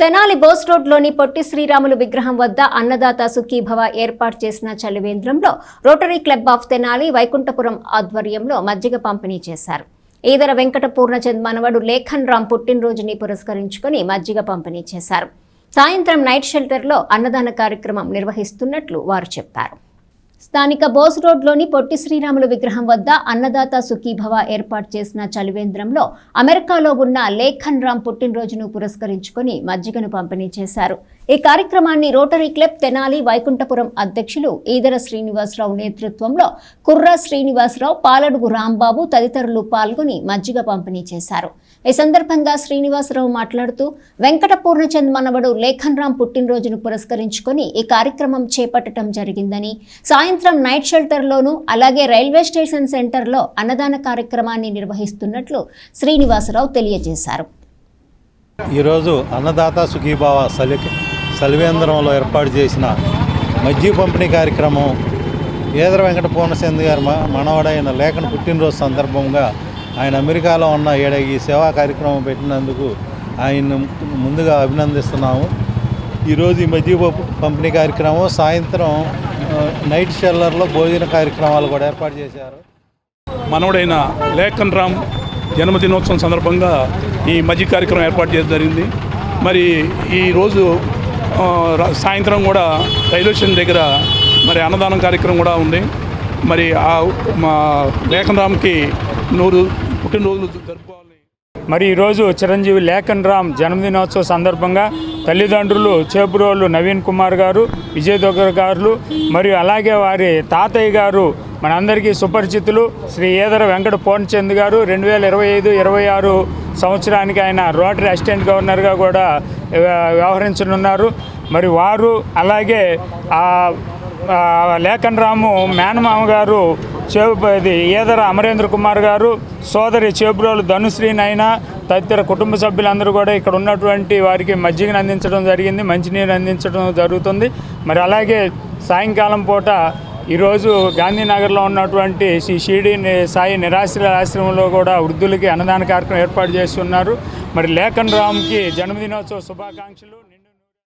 తెనాలి బోస్ రోడ్లోని పొట్టి శ్రీరాములు విగ్రహం వద్ద అన్నదాత సుఖీభవ ఏర్పాటు చేసిన చలివేంద్రంలో Rotary Club of Tenali Vaikunthapuram ఆధ్వర్యంలో మజ్జిగ పంపిణీ చేశారు. ఈదర వెంకట పూర్ణచంద్ మనవడు లేఖన్ రామ్ పుట్టినరోజుని పురస్కరించుకొని మజ్జిగ పంపిణీ చేశారు. సాయంత్రం నైట్ షెల్టర్లో అన్నదాన కార్యక్రమం నిర్వహిస్తున్నట్లు వారు చెప్పారు. స్థానిక బోస్ రోడ్లోని పొట్టి శ్రీరాములు విగ్రహం వద్ద అన్నదాత సుఖీభవ ఏర్పాటు చేసిన చలివేంద్రంలో అమెరికాలో ఉన్న లేఖన్ రామ్ పుట్టినరోజును పురస్కరించుకొని మజ్జిగను పంపిణీ చేశారు. ఈ కార్యక్రమాన్ని రోటరీ క్లబ్ తెనాలి వైకుంఠపురం అధ్యక్షులు ఈదర శ్రీనివాసరావు నేతృత్వంలో కుర్రా శ్రీనివాసరావు పాలడుగు రాంబాబు తదితరులు పాల్గొని మజ్జిగ పంపిణీ చేశారు. ఈ సందర్భంగా శ్రీనివాసరావు మాట్లాడుతూ వెంకట పూర్ణచంద్ మనవడు లేఖన్ రామ్ పుట్టినరోజును పురస్కరించుకొని ఈ కార్యక్రమం చేపట్టడం జరిగిందని సాయంత్రం నైట్ షెల్టర్లోనూ అలాగే రైల్వే స్టేషన్ సెంటర్లో అన్నదాన కార్యక్రమాన్ని నిర్వహిస్తున్నట్లు శ్రీనివాసరావు తెలియజేశారు. ఈరోజు అన్నదాత సుఖీభావ సలివేంద్రంలో ఏర్పాటు చేసిన మజ్జి పంపిణీ కార్యక్రమం ఈదర వెంకట పూర్ణచంద్ గారి మనవడైన లేఖన పుట్టినరోజు సందర్భంగా ఆయన అమెరికాలో ఉన్న ఈడ ఈ సేవా కార్యక్రమం పెట్టినందుకు ఆయన్ను ముందుగా అభినందిస్తున్నాము. ఈరోజు ఈ మజ్జి పంపిణీ కార్యక్రమం సాయంత్రం నైట్ షెల్లర్లో భోజన కార్యక్రమాలు కూడా ఏర్పాటు చేశారు. మనవడైన లేఖన్ రామ్ జన్మదినోత్సవం సందర్భంగా ఈ మధ్య కార్యక్రమం ఏర్పాటు చేయడం జరిగింది. మరి ఈరోజు సాయంత్రం కూడా రైల్వే స్టేషన్ దగ్గర మరి అన్నదానం కార్యక్రమం కూడా ఉంది. మరి ఆ మా లేఖన్ రామ్కి నూరు పుట్టినరోజులు జరుపుకోవాలి. మరి ఈరోజు చిరంజీవి లేఖన్ రామ్ జన్మదినోత్సవ సందర్భంగా తల్లిదండ్రులు చేపురోళ్ళు నవీన్ కుమార్ గారు విజయ్ దగ్గర గారు మరియు అలాగే వారి తాతయ్య గారు మనందరికీ సుపరిచితులు శ్రీ ఏదర వెంకట పూర్ణచంద్ గారు రెండు వేల ఇరవై ఐదు ఇరవై ఆరు సంవత్సరానికి ఆయన రోటరీ అసిస్టెంట్ గవర్నర్గా కూడా వ్యవహరించనున్నారు. మరి వారు అలాగే లేఖన్ రాము మేనమామ గారు చేపు ఇది ఈదర అమరేంద్ర కుమార్ గారు సోదరి చేపురోలు ధనుశ్రీ నైనా తదితర కుటుంబ సభ్యులందరూ కూడా ఇక్కడ ఉన్నటువంటి వారికి మజ్జిగను అందించడం జరిగింది మంచినీరు అందించడం జరుగుతుంది. మరి అలాగే సాయంకాలం పూట ఈరోజు గాంధీనగర్లో ఉన్నటువంటి శ్రీ షిరిడి సాయి నిరాశ్రయ ఆశ్రమంలో కూడా వృద్ధులకి అన్నదాన కార్యక్రమం ఏర్పాటు చేస్తున్నారు. మరి లేఖన్ రామ్కి జన్మదినోత్సవ శుభాకాంక్షలు.